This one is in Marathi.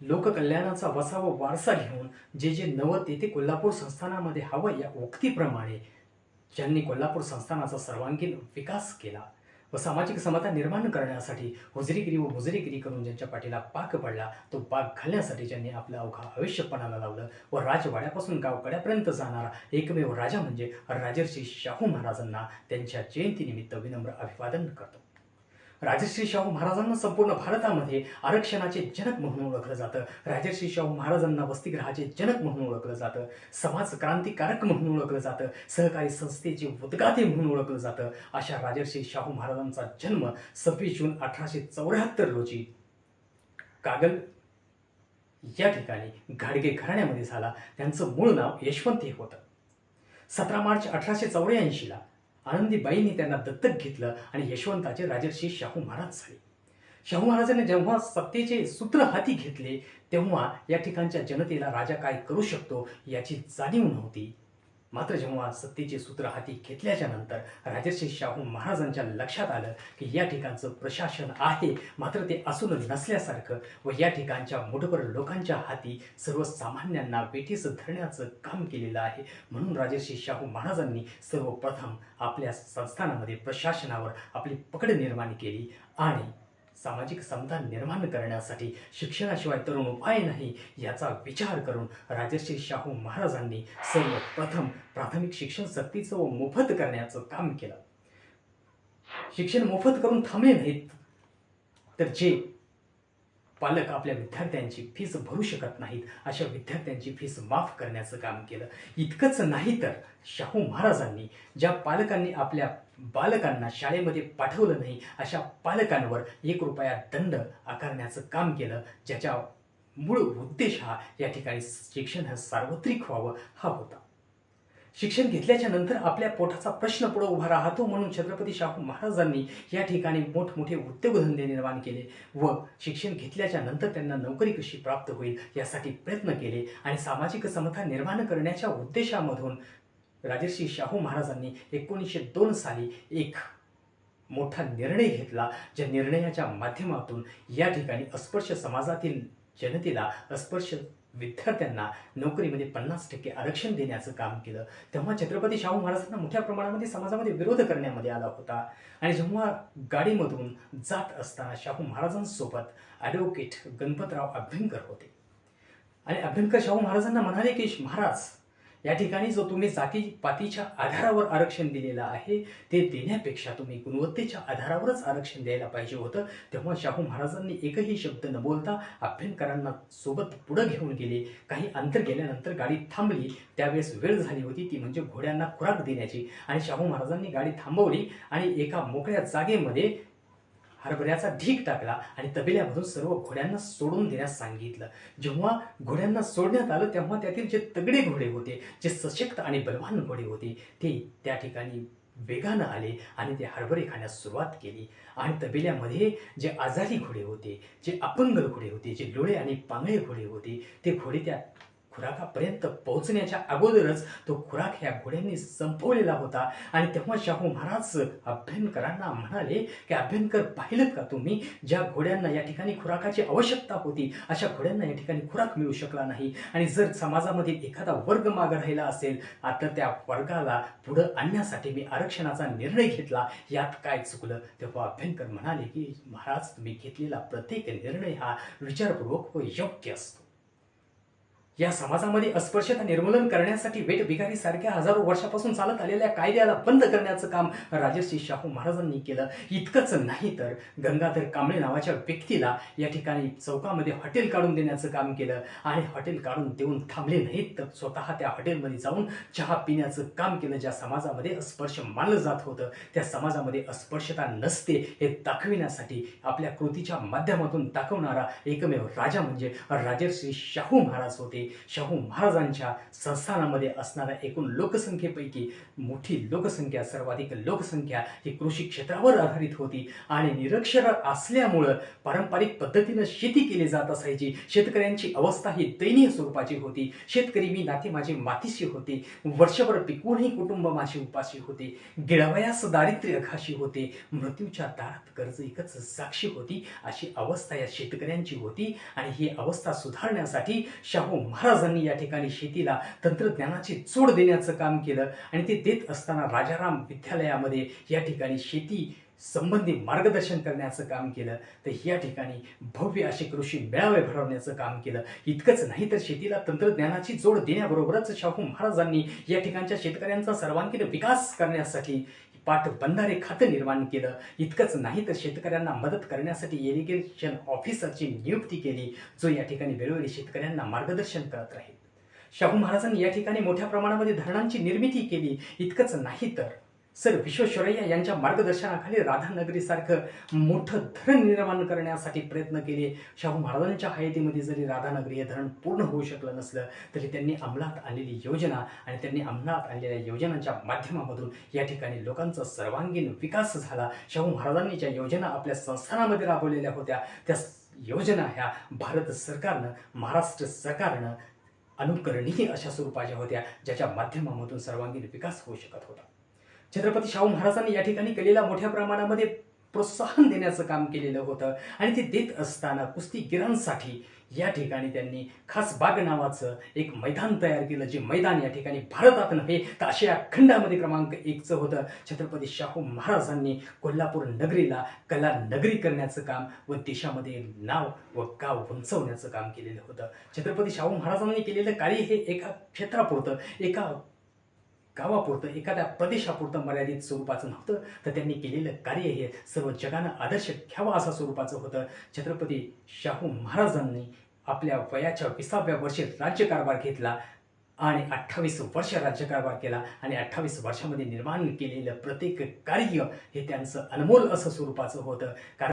लोककल्याणाचा वसा व वारसा घेऊन जे जे नवं ते ते कोल्हापूर संस्थानामध्ये हवं या उक्तीप्रमाणे ज्यांनी कोल्हापूर संस्थानाचा सर्वांगीण विकास केला व सामाजिक समता निर्माण करण्यासाठी हुजरीगिरी व हुजरीगिरी करून ज्यांच्या पाठीला पाक पडला तो पाक घालण्यासाठी ज्यांनी आपलं अवघा आयुष्यपणाला लावलं व राजवाड्यापासून गावकड्यापर्यंत जाणारा एकमेव राजा म्हणजे राजर्षी शाहू महाराजांना त्यांच्या जयंतीनिमित्त विनम्र अभिवादन करतो. राजश्री शाहू महाराजांना संपूर्ण भारतामध्ये आरक्षणाचे जनक म्हणून ओळखलं जातं. राजश्री शाहू महाराजांना वसतिगृहाचे जनक म्हणून ओळखलं जातं. समाज क्रांतिकारक म्हणून ओळखलं जातं. सहकारी संस्थेचे उद्गाते म्हणून ओळखलं जातं. अशा राजर्षी शाहू महाराजांचा जन्म सव्वीस जून अठराशे चौऱ्याहत्तर रोजी कागल या ठिकाणी घाडगे घराण्यामध्ये झाला. त्यांचं मूळ नाव यशवंत हे होतं. सतरा मार्च अठराशे चौऱ्याऐंशीला आनंदीबाईंनी त्यांना दत्तक घेतलं आणि यशवंताचे राजर्षी शाहू महाराज झाले. शाहू महाराजांनी जेव्हा सत्तेचे सूत्र हाती घेतले तेव्हा या ठिकाणच्या जनतेला राजा काय करू शकतो याची जाणीव नव्हती. मात्र जेव्हा सत्तेचे सूत्र हाती घेतल्याच्या नंतर राजर्षी शाहू महाराजांच्या लक्षात आलं की या ठिकाणचं प्रशासन आहे मात्र ते असून नसल्यासारखं व या ठिकाणच्या मोठभर लोकांच्या हाती सर्वसामान्यांना वेठीस धरण्याचं काम केलेलं आहे. म्हणून राजर्षी शाहू महाराजांनी सर्वप्रथम आपल्या संस्थानामध्ये प्रशासनावर आपली पकड निर्माण केली आणि सामाजिक समता निर्माण करण्यासाठी शिक्षणाशिवाय तरुण उपाय नाही याचा विचार करून राजर्षी शाहू महाराजांनी सर्वप्रथम प्राथमिक शिक्षण सक्तीचं व मोफत करण्याचं काम केलं. शिक्षण मोफत करून थांबले नाहीत. तर जे पालक आपल्या विद्यार्थ्यांची फीस भरू शकत नाहीत. अशा विद्यार्थ्यांची फीस माफ करण्याचं काम केलं. इतकंच नाही तर शाहू महाराजांनी ज्या पालकांनी आपल्या बालकांना शाळेमध्ये पाठवलं नाही अशा पालकांवर एक रुपया दंड आकारण्याचं काम केलं. ज्याच्या मूळ उद्देश हा या ठिकाणी शिक्षण हे सार्वत्रिक व्हावं हा होता. शिक्षण घेतल्याच्या नंतर आपल्या पोटाचा प्रश्न पुढे उभा राहतो म्हणून छत्रपती शाहू महाराजांनी या ठिकाणी मोठमोठे उद्योगधंदे निर्माण केले व शिक्षण घेतल्याच्या नंतर त्यांना नोकरी कशी प्राप्त होईल यासाठी प्रयत्न केले आणि सामाजिक समता निर्माण करण्याच्या उद्देशामधून राजर्षी शाहू महाराजांनी एकोणीसशे दोन साली एक मोठा निर्णय घेतला ज्या निर्णयाच्या माध्यमातून या ठिकाणी अस्पृश्य समाजातील जनतेला अस्पृश्य विद्यार्थ्यांना नोकरीमध्ये पन्नास टक्के आरक्षण देण्याचं काम केलं. तेव्हा छत्रपती शाहू महाराजांना मोठ्या प्रमाणामध्ये समाजामध्ये विरोध करण्यामध्ये आला होता. आणि जेव्हा गाडीमधून जात असताना शाहू महाराजांसोबत ॲडव्होकेट गणपतराव अभ्यंकर होते. आणि अभ्यंकर शाहू महाराजांना म्हणाले की महाराज या ठिकाणी जो तुम्ही जाती पातीच्या आधारावर आरक्षण दिलेलं आहे ते देण्यापेक्षा तुम्ही गुणवत्तेच्या आधारावरच आरक्षण द्यायला पाहिजे होतं. तेव्हा शाहू महाराजांनी एकही शब्द न बोलता अभ्यंकरांना सोबत पुढं घेऊन गेले. काही अंतर गेल्यानंतर गाडी थांबली. त्यावेळेस वेळ झाली होती ती म्हणजे घोड्यांना खुराक देण्याची. आणि शाहू महाराजांनी गाडी थांबवली आणि एका मोकळ्या जागेमध्ये हरभऱ्याचा ढीक टाकला आणि तबेल्यामधून सर्व घोड्यांना सोडून देण्यास सांगितलं. जेव्हा घोड्यांना सोडण्यात आलं तेव्हा त्यातील जे तगडे घोडे होते जे सशक्त आणि बलवान घोडे होते ते त्या ठिकाणी वेगानं आले आणि ते हरभरे खाण्यास सुरुवात केली. आणि तबेल्यामध्ये जे आजारी घोडे होते जे अपंग घोडे होते जे लोळे आणि पांगळे घोडे होते ते घोडे त्या खुराकापर्यंत पोहोचण्याच्या अगोदरच तो खुराक ह्या घोड्यांनी संपवलेला होता. आणि तेव्हा शाहू महाराज अभ्यंकरांना म्हणाले की अभ्यंकर पाहिलं का तुम्ही? ज्या घोड्यांना या ठिकाणी खुराकाची आवश्यकता होती अशा घोड्यांना या ठिकाणी खुराक मिळू शकला नाही. आणि जर समाजामध्ये एखादा वर्ग मागं राहिला असेल आता त्या वर्गाला पुढं आणण्यासाठी मी आरक्षणाचा निर्णय घेतला. यात काय चुकलं? तेव्हा अभ्यंकर म्हणाले की महाराज तुम्ही घेतलेला प्रत्येक निर्णय हा विचारपूर्वक व योग्य असतो. या समाजामध्ये अस्पृश्यता निर्मूलन करण्यासाठी वेट सारख्या हजारो वर्षापासून चालत आलेल्या कायद्याला बंद करण्याचं काम राजर्षी शाहू महाराजांनी केलं. इतकंच नाही तर गंगाधर कांबळे नावाच्या व्यक्तीला या ठिकाणी चौकामध्ये हॉटेल काढून देण्याचं काम केलं आणि हॉटेल काढून देऊन थांबले नाहीत तर स्वतः त्या हॉटेलमध्ये जाऊन चहा पिण्याचं काम केलं ज्या समाजामध्ये अस्पर्श मानलं जात होतं. त्या समाजामध्ये अस्पर्शता नसते हे दाखविण्यासाठी आपल्या कृतीच्या माध्यमातून दाखवणारा एकमेव राजा म्हणजे राजर्षी शाहू महाराज होते. शाहू महाराजांच्या संस्थानामध्ये असणाऱ्या एकूण लोकसंख्येपैकी मोठी लोकसंख्या सर्वाधिक लोकसंख्या ही कृषी क्षेत्रावर आधारित होती. आणि निरक्षर असल्यामुळं पारंपरिक पद्धतीनं शेती केली जात असायची. शेतकऱ्यांची अवस्था ही दयनीय स्वरूपाची होती. शेतकरी मी नाते माझे मातीशी होते. वर्षभर पिकूनही कुटुंब माझे उपाशी होते. गिळावयास दारिद्र्य घाशी होते. मृत्यूच्या दारात कर्ज एकच साक्षी होती. अशी अवस्था या शेतकऱ्यांची होती. आणि ही अवस्था सुधारण्यासाठी शाहू महाराजांनी या ठिकाणी शेतीला तंत्रज्ञानाची जोड देण्याचं काम केलं आणि ते देत असताना राजाराम विद्यालयामध्ये या ठिकाणी शेती संबंधी मार्गदर्शन करण्याचं काम केलं. तर या ठिकाणी भव्य असे कृषी मेळावे भरवण्याचं काम केलं. इतकंच नाही तर शेतीला तंत्रज्ञानाची जोड देण्याबरोबरच शाहू महाराजांनी या ठिकाणच्या शेतकऱ्यांचा सर्वांगीण विकास करण्यासाठी पाठ बंधारे खातं निर्माण केलं. इतकंच नाही तर शेतकऱ्यांना मदत करण्यासाठी इरिगेशन ऑफिसरची नियुक्ती केली जो या ठिकाणी वेळोवेळी शेतकऱ्यांना मार्गदर्शन करत राहील. शाहू महाराजांनी या ठिकाणी मोठ्या प्रमाणामध्ये धरणांची निर्मिती केली. इतकंच नाही तर सर विश्वेश्वरय्या यांच्या मार्गदर्शनाखाली राधानगरीसारखं मोठं धरण निर्माण करण्यासाठी प्रयत्न केले. शाहू महाराजांच्या हयातीमध्ये जरी राधानगरी हे धरण पूर्ण होऊ शकलं नसलं तरी त्यांनी अंमलात आणलेली योजना आणि त्यांनी अंमलात आणलेल्या योजनांच्या माध्यमामधून या ठिकाणी लोकांचा सर्वांगीण विकास झाला. शाहू महाराजांनी ज्या योजना आपल्या संस्थानामध्ये राबवलेल्या होत्या त्या योजना ह्या भारत सरकारनं महाराष्ट्र सरकारनं अनुकरणीय अशा स्वरूपाच्या होत्या ज्याच्या माध्यमामधून सर्वांगीण विकास होऊ शकत होता. छत्रपती शाहू महाराजांनी या ठिकाणी कलेला मोठ्या प्रमाणामध्ये प्रोत्साहन देण्याचं काम केलेलं होतं. आणि ते देत असताना कुस्तीगिरांसाठी या ठिकाणी त्यांनी खास बाग नावाचं एक मैदान तयार केलं जे मैदान या ठिकाणी भारतात नव्हे तर आशिया खंडामध्ये क्रमांक एकचं होतं. छत्रपती शाहू महाराजांनी कोल्हापूर नगरीला कला नगरी करण्याचं काम व देशामध्ये नाव व गाव उंचवण्याचं काम केलेलं होतं. छत्रपती शाहू महाराजांनी केलेलं कार्य हे एका क्षेत्रापुरतं एका गावापुरतं एखाद्या प्रदेशापुरतं मर्यादित स्वरूपाचं नव्हतं. तर त्यांनी केलेलं कार्य हे सर्व जगानं आदर्श घ्यावा असा स्वरूपाचं होतं. छत्रपती शाहू महाराजांनी आपल्या वयाच्या विसाव्या वर्षी राज्यकारभार घेतला आणि अठ्ठावीस वर्ष राज्यकारभार केला आणि अठ्ठावीस वर्षामध्ये निर्माण केलेलं प्रत्येक कार्य हे त्यांचं अनमोल असं स्वरूपाचं होतं. कारण